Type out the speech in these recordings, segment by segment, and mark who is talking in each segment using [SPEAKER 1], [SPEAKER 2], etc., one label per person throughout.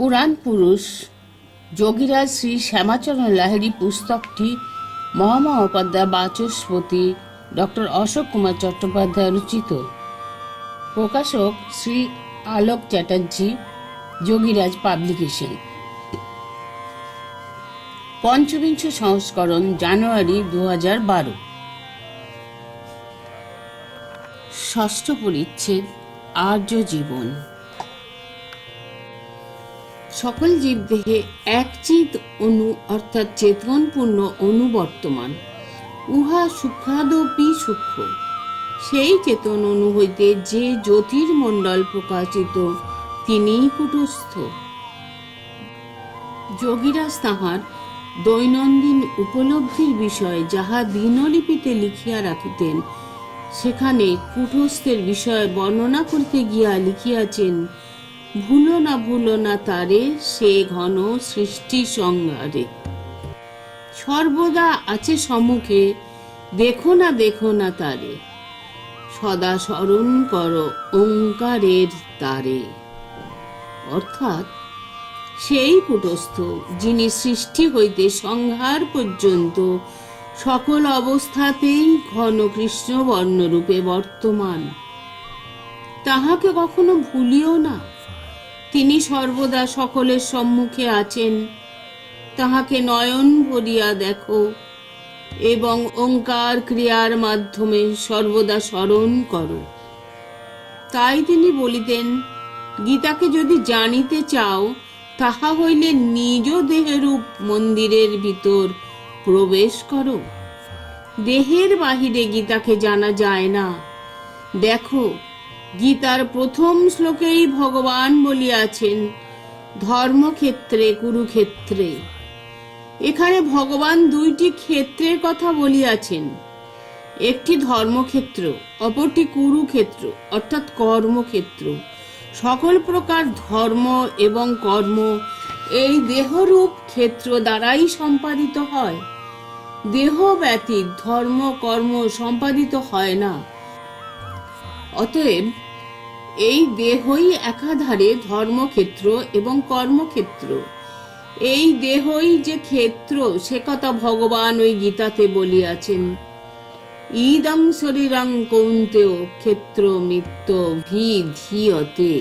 [SPEAKER 1] পুরাণ পুরুষ যোগীরাজ শ্রী শ্যামাচরণ লাহিড়ী পুস্তকটি মহামহোপাধ্যায় বাচস্পতি ডক্টর অশোক কুমার চট্টোপাধ্যায় রচিত। প্রকাশক শ্রী আলোক চ্যাটার্জি, যোগীরাজ পাবলিকেশন। পঞ্চবিংশ সংস্করণ জানুয়ারি দু হাজার বারো। ষষ্ঠ পরিচ্ছেদ, আর্য জীবন। সকল জীবদেহে একচিত অনু অর্থাৎ চেতনপূর্ণ অনু বর্তমান। উহা সূক্ষ্মাদপি সূক্ষ্ম। সেই চেতন অনু হইতে যে জ্যোতির্মণ্ডল প্রকাশিত, তিনিই কুটস্থ। যোগীরাজ তাহার দৈনন্দিন উপলব্ধির বিষয় যাহা দিনলিপিতে লিখিয়া রাখিতেন, সেখানে কুটস্থের বিষয় বর্ণনা করতে গিয়া লিখিয়াছেন ভুলো না ভুলো না তারে, সে ঘন সৃষ্টি সংহারে। সর্বদা আছে সম্মুখে, দেখো না দেখো না তারে। সদা স্মরণ করো ওঙ্কারের তারে। অর্থাৎ, সেই কুটস্থ যিনি সৃষ্টি হইতে সংহার পর্যন্ত সকল অবস্থাতেই ঘন কৃষ্ণ বর্ণরূপে বর্তমান, তাহাকে কখনো ভুলিও না। তিনি সর্বদা সকলের সম্মুখে আছেন। তাহাকে নয়ন ভরিয়া দেখো এবং ওঙ্কার ক্রিয়ার মাধ্যমে সর্বদা স্মরণ করো। তাই তিনি বলিতেন, গীতাকে যদি জানিতে চাও, তাহা হইলে নিজ দেহরূপ মন্দিরের ভিতর প্রবেশ করো। দেহের বাহিরে গীতাকে জানা যায় না। দেখো গীতার প্রথম শ্লোকেই ভগবান বলিয়াছেন, ধর্মক্ষেত্রে, কুরুক্ষেত্রে। এখানে ভগবান দুইটি ক্ষেত্রের কথা বলিয়াছেন। একটি ধর্মক্ষেত্র, অপরটি কুরুক্ষেত্র, অর্থাৎ কর্মক্ষেত্র। সকল প্রকার ধর্ম এবং কর্ম এই দেহরূপ ক্ষেত্র দ্বারাই সম্পাদিত হয়। দেহ ব্যতীত ধর্ম, কর্ম সম্পাদিত হয় না। অতএব এই দেহই একাধারে ধর্মক্ষেত্র এবং কর্মক্ষেত্র। এই দেহই যে ক্ষেত্র, সে কথা ভগবান ওই গীতাতে বলিয়াছেন। ইদং শরীরং কৌন্তেয় ক্ষেত্র মিত্ত ভি ধীয়তে।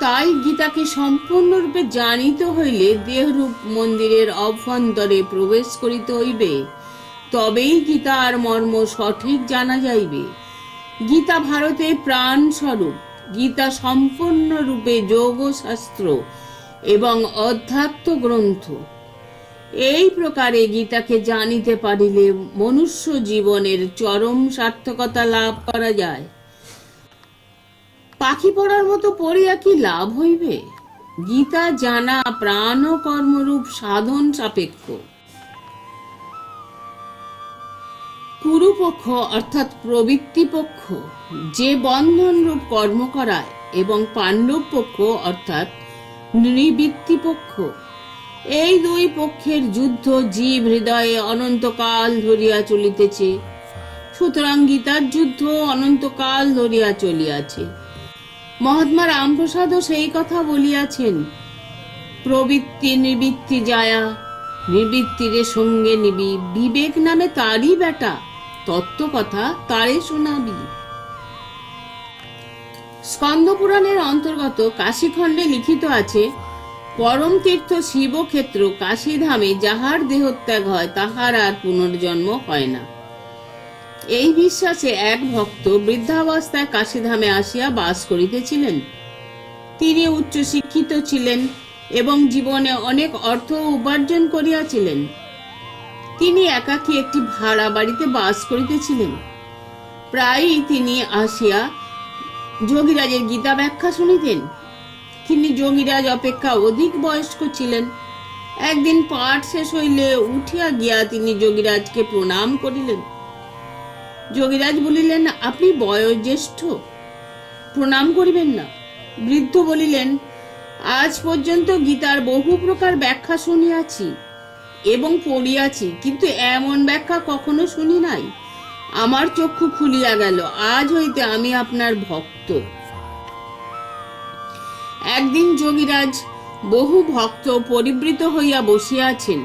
[SPEAKER 1] তাই গীতাকে সম্পূর্ণরূপে জানিতে হইলে দেহরূপ মন্দিরের অভ্যন্তরে প্রবেশ করিতে হইবে। তবেই গীতার মর্ম সঠিক জানা যাইবে। গীতা ভারতে প্রাণ স্বরূপ গীতা সম্পূর্ণরূপে যোগশাস্ত্র এবং অধ্যাত্ম গ্রন্থ। এই প্রকারে গীতাকে জানিতে পারিলে মনুষ্য জীবনের চরম সার্থকতা লাভ করা যায়। পাখি পড়ার মতো পড়িয়া কি লাভ হইবে? গীতা জানা প্রাণ কর্মরূপ সাধন সাপেক্ষ। কুরুপক্ষ অর্থাৎ প্রবৃত্তি পক্ষ যে বন্ধন রূপ কর্ম করায় এবং পাণ্ডব পক্ষ অর্থাৎ নৃবৃত্তি পক্ষ এই দুই পক্ষের যুদ্ধ জীব হৃদয়ে অনন্তকাল ধরিয়া চলিতেছে। সুতরাং গীতার যুদ্ধ অনন্তকাল ধরিয়া চলিয়াছে। মহাত্মা রামপ্রসাদও সেই কথা বলিয়াছেন, প্রবৃত্তি নিবৃত্তি যায়া, নিবৃত্তিরে সঙ্গে নিবি। বিবেক নামে তারই বেটা। তত্ত্ব কথা তারে শোনাবি। স্কন্দ পুরাণের অন্তর্গত কাশীখণ্ডে লিখিত আছে পরম তীর্থ শিবক্ষেত্র কাশীধামে যাহার দেহত্যাগ হয়, তাহার আর পুনর্জন্ম হয় না। এই বিশ্বাসে এক ভক্ত বৃদ্ধাবস্থায় কাশীধামে আসিয়া বাস করিতেছিলেন। তিনি উচ্চ শিক্ষিত ছিলেন এবং জীবনে অনেক অর্থ উপার্জন করিয়াছিলেন। তিনি একাকী একটি ভাড়া বাড়িতে বাস করিতেছিলেন। প্রায়ই তিনি আসিয়া যোগীরাজের গীতা ব্যাখ্যা শুনিতেন। তিনি যোগীরাজ অপেক্ষা অধিক বয়স্ক ছিলেন। একদিন পাঠ শেষ হইলে উঠিয়া গিয়া তিনি যোগীরাজকে প্রণাম করিলেন। যোগীরাজ বলিলেন, আপনি বয়োজ্যেষ্ঠ। প্রণাম করিবেন না। বৃদ্ধ বলিলেন, আজ পর্যন্ত গীতার বহু প্রকার ব্যাখ্যা শুনিয়াছি। এবং পড়িয়াছি, কিন্তু এমন ব্যাখ্যা কখনো শুনি নাই। আমার চক্ষু খুলিয়া গেল, আজ হইতে আমি আপনার ভক্ত। একদিন যোগীরাজ বহু ভক্ত পরিবৃত হইয়া বসিয়া আছেন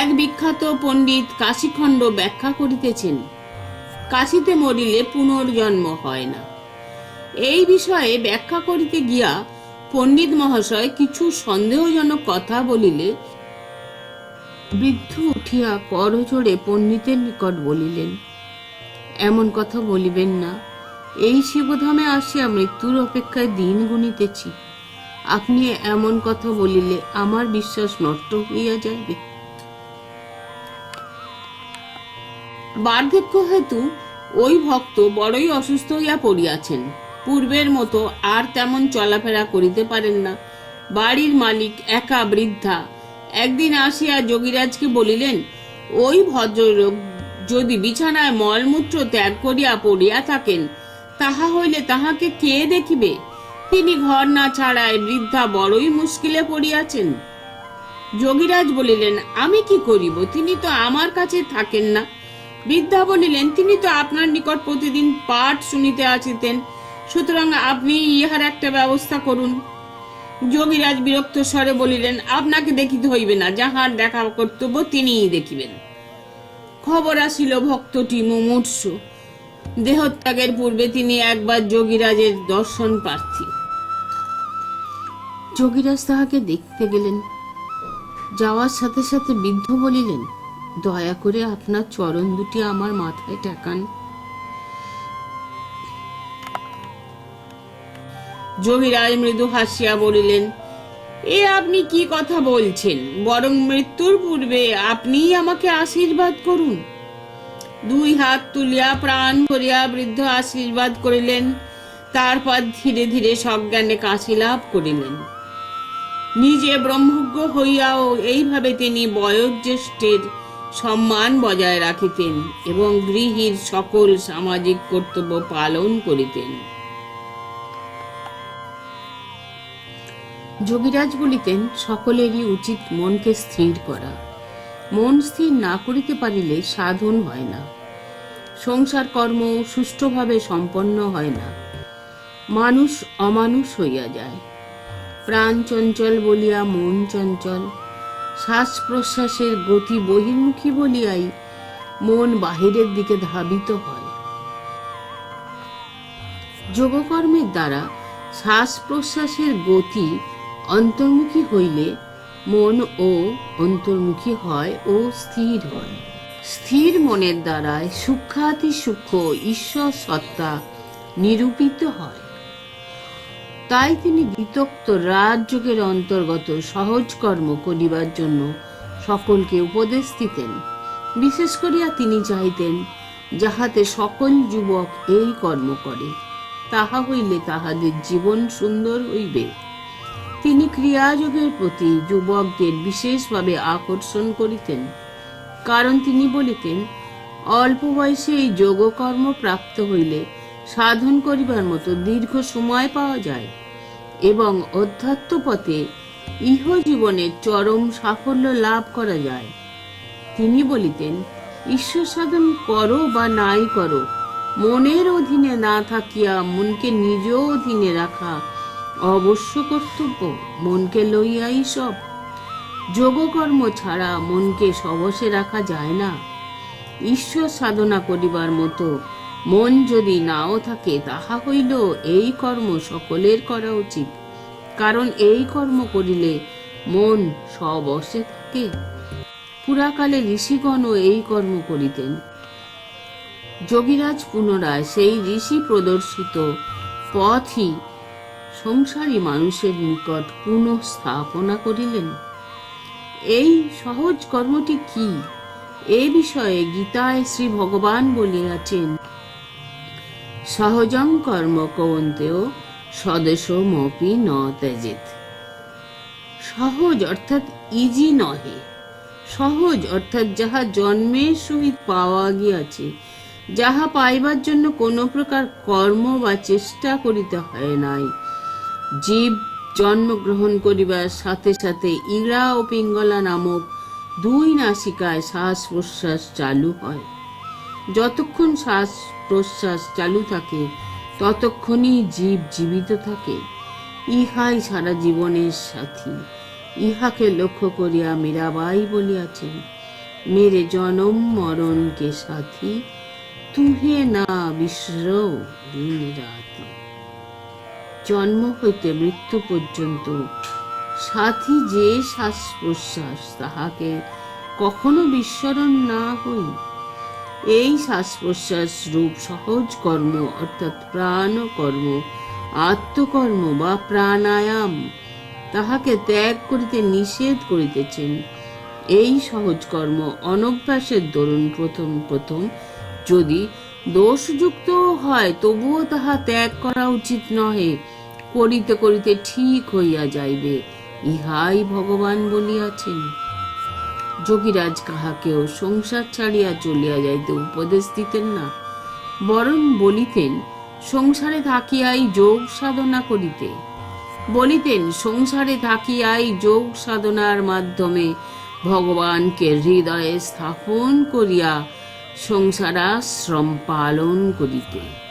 [SPEAKER 1] এক বিখ্যাত পণ্ডিত কাশীখণ্ড ব্যাখ্যা করিতেছেন, কাশিতে মরিলে পুনর্জন্ম হয় না। এই বিষয়ে ব্যাখ্যা করিতে গিয়া পণ্ডিত মহাশয় কিছু সন্দেহজনক কথা বলিলে বৃদ্ধ উঠিয়া করজোড়ে পণ্ডিতের নিকট বলিলেন, এমন কথা বলিবেন না। এই শিবধামে আসিয়া মৃত্যুর অপেক্ষায় দিন গুনিতেছি। আপনি এমন কথা বলিলে আমার বিশ্বাস নষ্ট হইয়া যাইবে। বার্ধক্য হেতু ওই ভক্ত বড়ই অসুস্থ হইয়া পড়িয়াছেন। পূর্বের মতো আর তেমন চলাফেরা করিতে পারেন না। বাড়ির মালিক একা বৃদ্ধা একদিন আসিয়া যোগীরাজকে বলিলেন, ওই ভদ্রলোক যদি বিছানায় মলমূত্র ত্যাগ করিয়া পড়িয়া থাকেন, তাহা হইলে তাহাকে কে দেখিবে? তিনি ঘর না ছাড়ায় বৃদ্ধা বড়ই মুশকিলে পড়িয়াছেন। যোগীরাজ বলিলেন, আমি কি করিব? তিনি তো আমার কাছে থাকেন না। বৃদ্ধা বলিলেন, তিনি তো আপনার নিকট প্রতিদিন পাঠ শুনিতে আসিতেন। সুতরাং আপনি ইহার একটা ব্যবস্থা করুন। যোগীরাজ বিরক্ত স্বরে বলিলেন, আপনাকে দেখিতে হইবে না, যাহার দেখা কর্তব্য তিনিই দেখিবেন। খবর আসিল ভক্তটি মুমূর্ষ। দেহত্যাগের পূর্বে তিনি একবার যোগীরাজের দর্শন প্রার্থী যোগীরাজ তাহাকে দেখতে গেলেন। যাওয়ার সাথে সাথে বৃদ্ধ বলিলেন, দয়া করে আপনার চরণ দুটি আমার মাথায় টেকান যোগীরাজ মৃদু হাসিয়া বলিলেন, এ আপনি কি কথা বলছেন? বরং মৃত্যুর পূর্বে আপনিই আমাকে আশীর্বাদ করুন। দুই হাত তুলিয়া প্রাণ ভরিয়া বৃদ্ধ আশীর্বাদ করিলেন, তারপর ধীরে ধীরে সজ্ঞানে কাশি লাভ করিলেন। নিজে ব্রহ্মজ্ঞ হইয়াও এইভাবে তিনি বয়োজ্যেষ্ঠের সম্মান বজায় রাখিতেন এবং গৃহীর সকল সামাজিক কর্তব্য পালন করিতেন। যোগীরাজ বলিতেন সকলেরই উচিত মনকে স্থির করা। মন স্থির না করিতে পারিলে সাধন হয় না। সংসার কর্ম সুষ্ঠুভাবে সম্পন্ন হয় না। মানুষ অমানুষ হইয়া যায়। প্রাণ চঞ্চল বলিয়া মন চঞ্চল। শ্বাস প্রশ্বাসের গতি বহির্মুখী বলিয়াই মন বাহিরের দিকে ধাবিত হয়। যোগকর্মের দ্বারা শ্বাস প্রশ্বাসের গতি অন্তর্মুখী হইলে মন ও অন্তর্মুখী হয় ও স্থির হয়। স্থির মনের দ্বারায় সূক্ষাতি সূক্ষ্ম ঈশ্বর সত্তা নিরূপিত হয়। তাই তিনি বিতক্ত রাজযোগের অন্তর্গত সহজ কর্ম করিবার জন্য সকলকে উপদেশ দিতেন। বিশেষ করিয়া তিনি চাইতেন যাহাতে সকল যুবক এই কর্ম করে, তাহা হইলে তাহাদের জীবন সুন্দর হইবে। তিনি ক্রিয়াযোগের প্রতি যুবকদের বিশেষভাবে আকর্ষণ করিতেন। কারণ তিনি বলিতেন, অল্প বয়সে এই যোগকর্ম প্রাপ্ত হইলে সাধন করিবার মতো দীর্ঘ সময় পাওয়া যায় এবং অধ্যাত্ম পথে ইহ জীবনে চরম সাফল্য লাভ করা যায়। তিনি বলিতেন, ঈশ্বর সাধন করো বা নাই করো, মনের অধীনে না থাকিয়া মনকে নিজ অধীনে রাখা অবশ্য কর্তব্য, মনকে লইয়াই সব। যোগকর্ম ছাড়া মনকে সবসে রাখা যায় না। ঈশ্বর সাধনা করিবার মতো মন যদি নাও থাকে, তাহা হইল এই কর্ম সকলের করা উচিত। কারণ এই কর্ম করিলে মন সবসে থাকে। পুরাকালে ঋষিগণও এই কর্ম করিতেন। যোগীরাজ পুনরায় সেই ঋষি প্রদর্শিত পথই সংসারী মানুষের নিকট পুনঃ স্থাপনা করিলেন। এই সহজ কর্মটি কি? এ বিষয়ে গীতায় শ্রী ভগবান বলিয়াছেন, সহজং কর্ম কৌন্তেয় স্বদেশ মপি ন ত্যাজেত। সহজ অর্থাৎ ইজি নহে। সহজ অর্থাৎ যাহা জন্মের সহিত পাওয়া গিয়াছে, যাহা পাইবার জন্য কোনো প্রকার কর্ম বা চেষ্টা করিতে হয় নাই জীব জন্মগ্রহণ করিবার সাথে সাথে ইড়া ও পিঙ্গলা নামক দুই নাসিকায় শ্বাস প্রশ্বাস চালু হয়। যতক্ষণ শ্বাস প্রশ্বাস চালু থাকে, ততক্ষণই জীব জীবিত থাকে। ইহাই সারা জীবনের সাথী। ইহাকে লক্ষ্য করিয়া মীরাবাই বলিয়াছেন, মেরে জনম মরণকে সাথী, তুহে না বিশ্র রাতি জন্ম হইতে মৃত্যু পর্যন্ত। সাথী যে শ্বাস প্রশ্বাস তাহাকে কখনো বিস্মরণ না হই। এই শ্বাস প্রশ্বাস রূপ সহজ কর্ম, অর্থাৎ প্রাণ কর্ম আত্মকর্ম বা প্রাণায়াম তাহাকে ত্যাগ করিতে নিষেধ করিতেছেন। এই সহজ কর্ম অনভ্যাসের দরুন প্রথম প্রথম যদি দোষযুক্ত হয়, তবুও তাহা ত্যাগ করা উচিত নহে। করিতে করিতে ঠিক হইয়া যাইবে, ইহাই ভগবান বলিয়াছেন। যোগীরাজ কাহাকেও সংসার ছাড়িয়া চলিয়া যাইতে উপদেশ দিতেন না, বরং বলিতেন, সংসারে থাকিয়াই যোগ সাধনা করিতে। বলিতেন, সংসারে থাকিয়াই যোগ সাধনার মাধ্যমে ভগবানকে হৃদয়ে স্থাপন করিয়া সংসারাশ্রম পালন করিতে।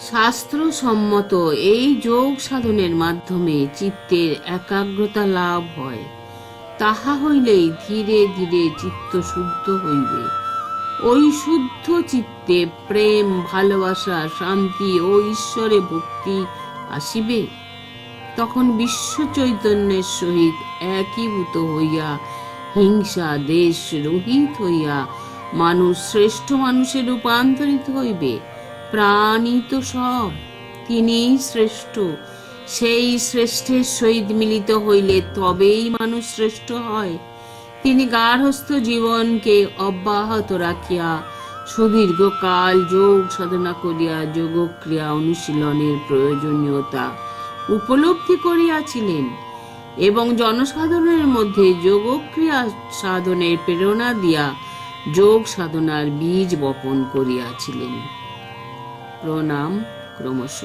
[SPEAKER 1] শাস্ত্রসম্মত এই যোগ সাধনের মাধ্যমে চিত্তের একাগ্রতা লাভ হয়। তাহা হইলেই ধীরে ধীরে চিত্ত শুদ্ধ হইবে। ওই শুদ্ধ চিত্তে প্রেম, ভালোবাসা, শান্তি ও ঈশ্বরে ভক্তি আসিবে। তখন বিশ্ব চৈতন্যের সহিত একীভূত হইয়া, হিংসা, দেশ রহিত হইয়া মানুষ শ্রেষ্ঠ মানুষে রূপান্তরিত হইবে। প্রাণী তো সব, তিনিই শ্রেষ্ঠ। সেই শ্রেষ্ঠের সহিত মিলিত হইলে তবেই মানুষ শ্রেষ্ঠ হয়। তিনি গার্হস্থ জীবনকে অব্যাহত রাখিয়া সুদীর্ঘকাল যোগ সাধনা করিয়া যোগক্রিয়া অনুশীলনের প্রয়োজনীয়তা উপলব্ধি করিয়াছিলেন এবং জনসাধারণের মধ্যে যোগক্রিয়া সাধনের প্রেরণা দিয়া যোগ সাধনার বীজ বপন করিয়াছিলেন। প্রণাম ক্রমশ।